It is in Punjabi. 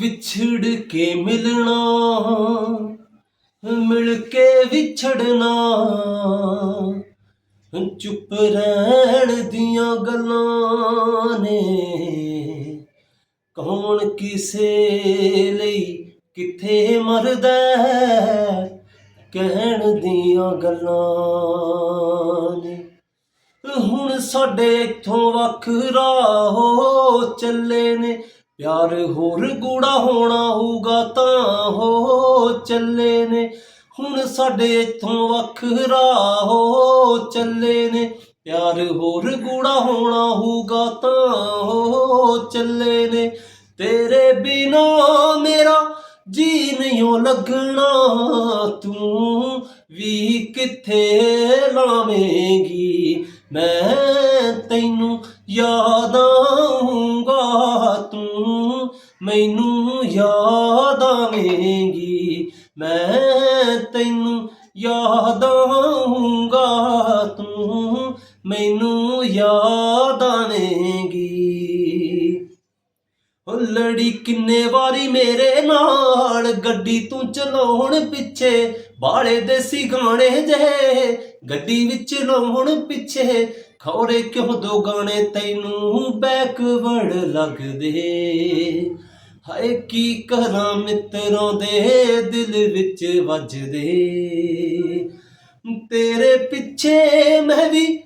ਵਿਛੜ ਕੇ ਮਿਲਣਾ, ਮਿਲ ਕੇ ਵਿਛੜਨਾ। ਚੁੱਪ ਰਹਿਣ ਦੀਆਂ ਗੱਲਾਂ ਨੇ। ਕੌਣ ਕਿਸੇ ਲਈ ਕਿੱਥੇ ਮਰਦਾ ਕਹਿਣ ਦੀਆਂ ਗੱਲਾਂ ਸਾਡੇ ਇੱਥੋਂ ਵੱਖਰਾ ਹੋ ਚੱਲੇ ਨੇ। ਪਿਆਰ ਹੋਰ ਗੂੜਾ ਹੋਣਾ ਹੋਊਗਾ ਤਾਂ ਹੋ ਚੱਲੇ ਨੇ। ਹੁਣ ਸਾਡੇ ਇੱਥੋਂ ਵੱਖਰਾ ਹੋ ਚੱਲੇ ਨੇ। ਪਿਆਰ ਹੋਰ ਗੂੜਾ ਹੋਣਾ ਹੋਊਗਾ ਤਾਂ ਹੋ ਚੱਲੇ ਨੇ। ਤੇਰੇ ਬਿਨਾ ਮੇਰਾ ਜੀ ਨਹੀਂ ਓ ਲੱਗਣਾ, ਤੂੰ ਵੀ ਕਿੱਥੇ ਲਾਵੇਂਗੀ? ਮੈਂ ਤੈਨੂੰ ਯਾਦ ਆਊਂਗਾ ਤੂੰ ਮੈਨੂੰ ਯਾਦ ਆਵੇਂਗੀ ਮੈਂ ਤੈਨੂੰ ਯਾਦ ਆਊਂਗਾ ਤੂੰ ਮੈਨੂੰ ਯਾਦ ਆਵੇਂਗੀ ਉਹ ਲੜੀ ਕਿੰਨੇ ਵਾਰੀ ਮੇਰੇ ਨਾਲ ਗੱਡੀ ਤੂੰ ਚਲਾਉਣ ਪਿੱਛੇ ਬਾਲੇ ਦੇਸੀ ਗਾਣੇ ਜੇ ਗੱਡੀ ਵਿੱਚ ਲਾਉਣ ਪਿੱਛੇ, ਖੌਰੇ ਕਿਉਂ ਦੋ ਗਾਣੇ ਤੈਨੂੰ ਬੈਕਵਰਡ ਲੱਗਦੇ? ਹਾਏ ਕੀ ਕਰਾਂ ਮਿੱਤਰੋਂ ਦੇ ਦਿਲ ਵਿੱਚ ਵੱਜਦੇ? ਤੇਰੇ ਪਿੱਛੇ ਮੈਂ ਵੀ